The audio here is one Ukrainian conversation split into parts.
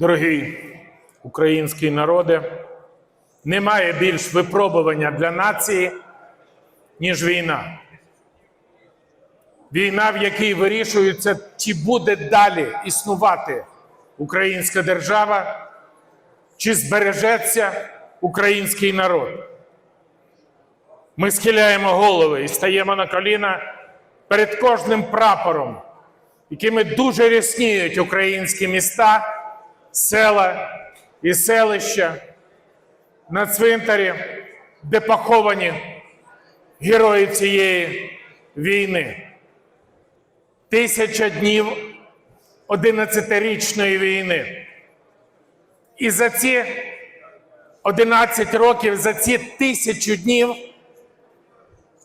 Дорогий український народе, немає більш випробування для нації, ніж війна. Війна, в якій вирішується, чи буде далі існувати українська держава, чи збережеться український народ. Ми схиляємо голови і стаємо на коліна перед кожним прапором, якими дуже рясніють українські міста, села і селища на цвинтарі, де поховані герої цієї війни. Тисяча днів 11-річної війни. І за ці 11 років, за ці тисячу днів,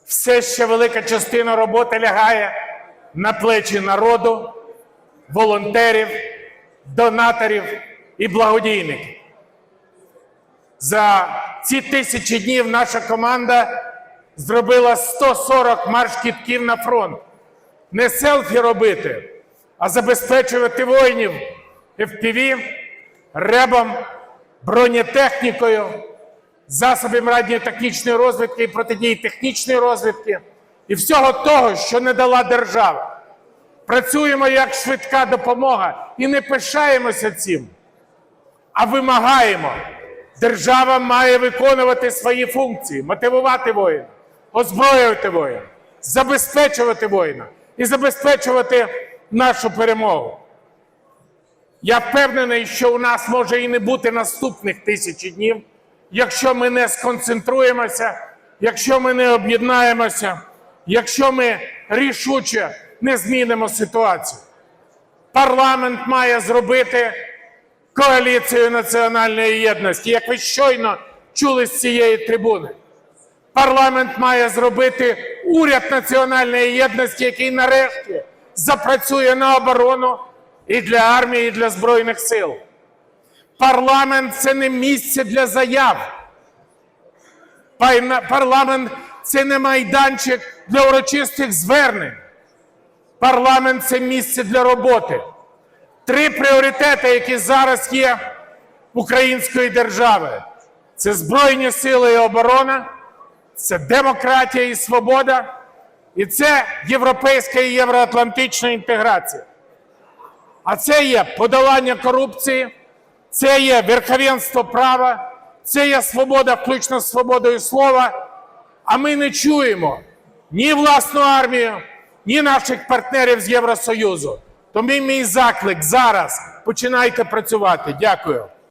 все ще велика частина роботи лягає на плечі народу, волонтерів, донаторів і благодійників. За ці тисячі днів наша команда зробила 140 марш-кітків на фронт. Не селфі робити, а забезпечувати воїнів FPV, ребом, бронетехнікою, засобами радіотехнічної розвідки і протидії технічної розвідки і всього того, що не дала держава. Працюємо як швидка допомога і не пишаємося цим, а вимагаємо. Держава має виконувати свої функції, мотивувати воїна, озброювати воїна, забезпечувати воїна і забезпечувати нашу перемогу. Я впевнений, що у нас може і не бути наступних тисячі днів, якщо ми не сконцентруємося, якщо ми не об'єднаємося, якщо ми рішуче не змінимо ситуацію. Парламент має зробити коаліцію національної єдності, як ви щойно чули з цієї трибуни. Парламент має зробити уряд національної єдності, який нарешті запрацює на оборону і для армії, і для Збройних сил. Парламент це не місце для заяв. Парламент це не майданчик для урочистих звернень. Парламент це місце для роботи. Три пріоритети, які зараз є української держави: це Збройні сили і оборона, це демократія і свобода, і це європейська і євроатлантична інтеграція. А це є подолання корупції, це є верховенство права, це є свобода, включно з свободою слова. А ми не чуємо ні власну армію, ні наших партнерів з Євросоюзу. Тому мій заклик зараз починайте працювати. Дякую.